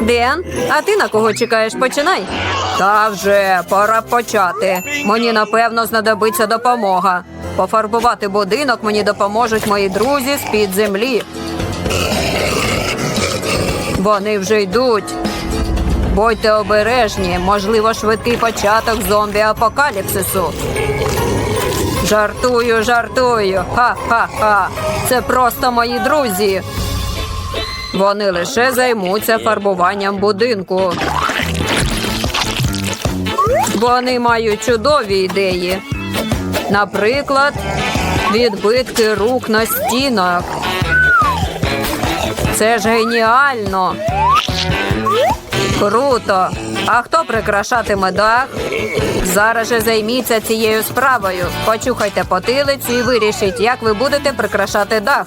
Ден, а ти на кого чекаєш? Починай. Та вже пора почати. Мені напевно знадобиться допомога. Пофарбувати будинок мені допоможуть мої друзі з під землі. Вони вже йдуть. Будьте обережні, можливо, швидкий початок зомбі-апокаліпсису. Жартую, жартую. Ха-ха-ха. Це просто мої друзі. Вони лише займуться фарбуванням будинку. Вони мають чудові ідеї. Наприклад, відбитки рук на стінах. Це ж геніально. Круто. А хто прикрашатиме дах? Зараз же займіться цією справою. Почухайте потилицю і вирішіть, як ви будете прикрашати дах.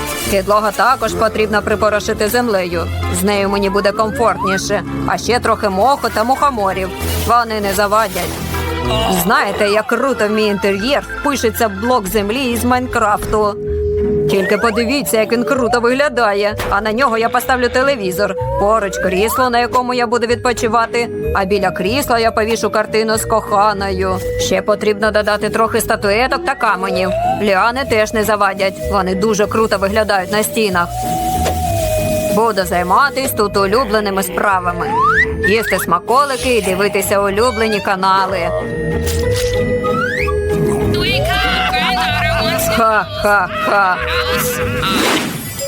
Підлога також потрібно припорошити землею. З нею мені буде комфортніше, а ще трохи моху та мухоморів. Вони не завадять. Знаєте, як круто в мій інтер'єр впишеться блок землі із Майнкрафту. Тільки подивіться, як він круто виглядає. А на нього я поставлю телевізор. Поруч крісло, на якому я буду відпочивати. А біля крісла я повішу картину з коханою. Ще потрібно додати трохи статуеток та каменів. Ліани теж не завадять. Вони дуже круто виглядають на стінах. Буду займатись тут улюбленими справами. Їсти смаколики і дивитися улюблені канали. Ха-ха-ха.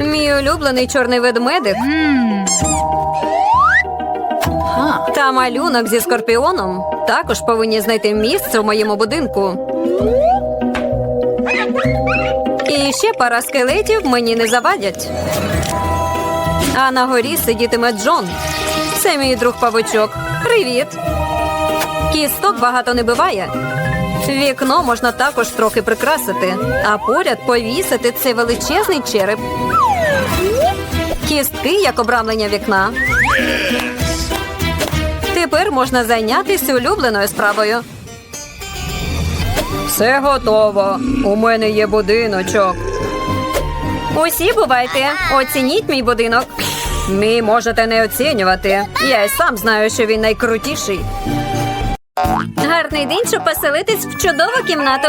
Мій улюблений чорний ведмедик. Та малюнок зі скорпіоном. також повинні знайти місце в моєму будинку. І ще пара скелетів мені не завадять. А на горі сидітиме Джон. Це мій друг павучок. Привіт. Кісток багато не биває. Вікно можна також трохи прикрасити, а поряд повісити цей величезний череп. Кістки як обрамлення вікна. Тепер можна зайнятися улюбленою справою. Все готово. У мене є будиночок. Усі бувайте, оцініть мій будинок. Мій можете не оцінювати. Я й сам знаю, що він найкрутіший. Гарний день, щоб поселитись в чудову кімнату.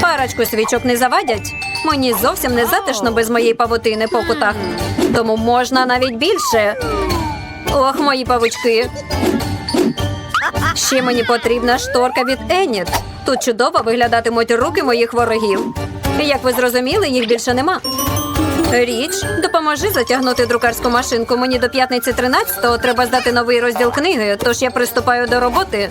Парочку свічок не завадять. Мені зовсім не затишно без моєї павутини по кутах. Тому можна навіть більше. Ох, мої павучки. Ще мені потрібна шторка від Еніт. Тут чудово виглядатимуть руки моїх ворогів. Як ви зрозуміли, їх більше нема. Річ, допоможи затягнути друкарську машинку. Мені до п'ятниці 13-го треба здати новий розділ книги, тож я приступаю до роботи.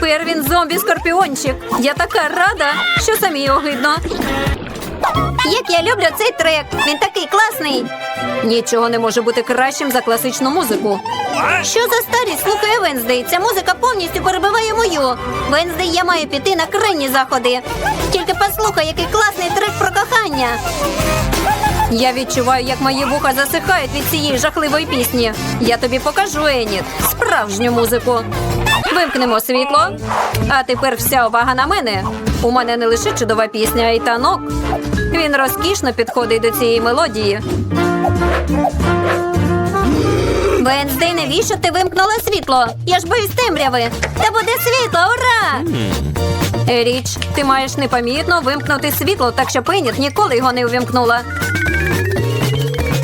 Тепер він зомбі-скорпіончик. Я така рада, що самі огидно. Як я люблю цей трек, він такий класний. Нічого не може бути кращим за класичну музику. Що за старість слухає Венздей? Ця музика повністю перебиває мою. Венздей, я маю піти на крайні заходи. Тільки послухай, який класний трек про кохання. Я відчуваю, як мої вуха засихають від цієї жахливої пісні. Я тобі покажу, Еніт, справжню музику. Вимкнемо світло. А тепер вся увага на мене. У мене не лише чудова пісня, а й танок. Він розкішно підходить до цієї мелодії. Венздей, навіщо ти вимкнула світло? Я ж боюсь темряви. Та буде світло, ура! Річ, ти маєш непомітно вимкнути світло, так що Пеніт ніколи його не увімкнула.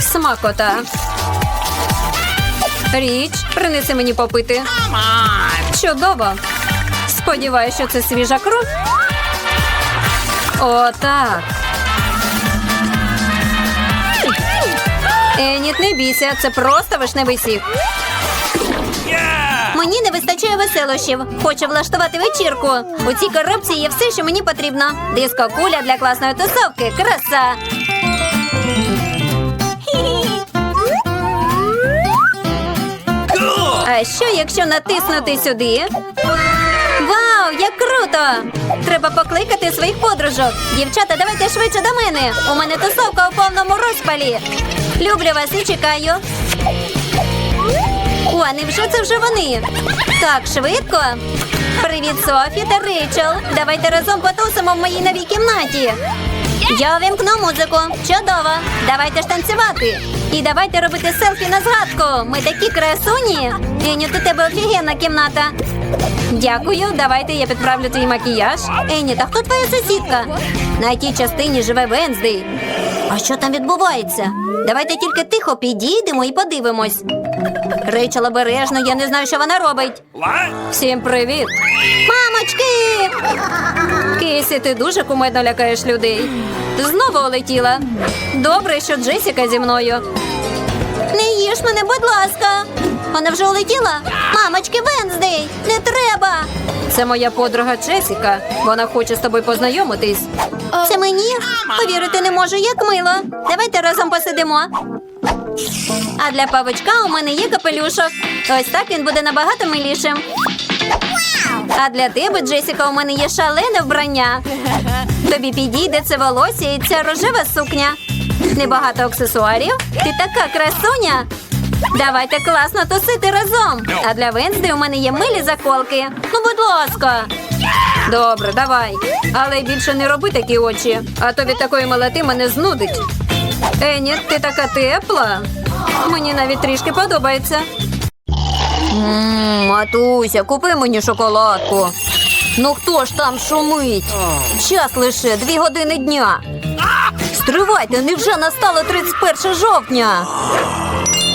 Смакота. Річ, принеси мені попити. Чудово. Сподіваюся, що це свіжа кров. О, так. Еніт, не бійся, це просто вишневий сік. Мені не вистачає веселощів. Хочу влаштувати вечірку. У цій коробці є все, що мені потрібно. Диско куля для класної тусовки. Краса. Що, якщо натиснути сюди? Вау, як круто! Треба покликати своїх подружок. Дівчата, давайте швидше до мене. У мене тусовка у повному розпалі. Люблю вас і чекаю. О, невже це вже вони? Так, швидко. Привіт, Софі та Рейчел. Давайте разом потусимо в моїй новій кімнаті. Я увімкну музику. Чудово. Давайте ж танцювати. І давайте робити селфі на згадку. Ми такі красуні. Еню, у тебе офігенна кімната. Дякую, давайте я підправлю твій макіяж. Ені, та хто твоя сусідка? На тій частині живе Венздей. А що там відбувається? Давайте тільки тихо підійдемо і подивимось. Рейчел обережно, я не знаю, що вона робить. Всім привіт. Мамочки! Кейсі, ти дуже кумедно лякаєш людей. Знову улетіла. Добре, що Джесіка зі мною. Не їж мене, будь ласка. Вона вже улетіла? Мамочки, Венздей, не треба. Це моя подруга Джесіка. Вона хоче з тобою познайомитись. Це мені? Повірити не можу, як мило. Давайте разом посидимо. А для павичка у мене є капелюшок. Ось так він буде набагато милішим. А для тебе, Джесіка, у мене є шалене вбрання. Тобі підійде це волосся і ця рожева сукня. Небагато аксесуарів. Ти така красуня. Давайте класно тусити разом. А для Венсди у мене є милі заколки. Ну, будь ласка. Добре, давай. Але більше не роби такі очі, а то від такої милоти мене знудить. Ені, ти така тепла. Мені навіть трішки подобається. Ммм, Матуся, купи мені шоколадку. Ну хто ж там шумить? Час лише дві години дня. Стривайте, невже настало 31 жовтня?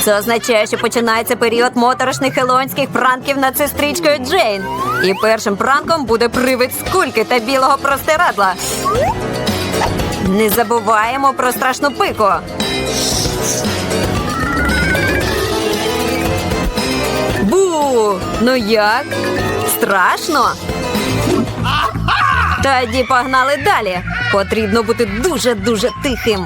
Це означає, що починається період моторошних хеллоуінських пранків над сестричкою Джейн. І першим пранком буде привид скульки та білого простирадла. Не забуваємо про страшну пику. Бу! Ну як? Страшно? Тоді погнали далі. Потрібно бути дуже-дуже тихим.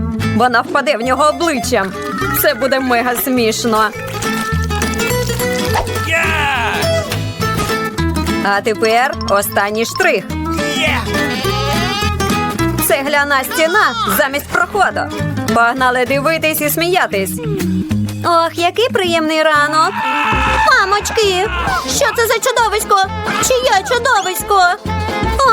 Вона впаде в нього обличчям. Це буде мега смішно. А тепер останній штрих. Цегляна стіна замість проходу. Погнали дивитись і сміятись. Ох, який приємний ранок. Мамочки, що це за чудовисько? Чиє чудовисько?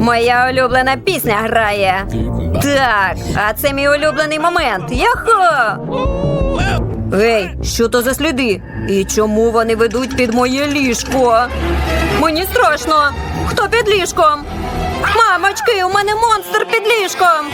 Моя улюблена пісня грає. Так, а це мій улюблений момент. Яхо! Гей, що то за сліди? І чому вони ведуть під моє ліжко? Мені страшно. Хто під ліжком? Мамочки, у мене монстр під ліжком.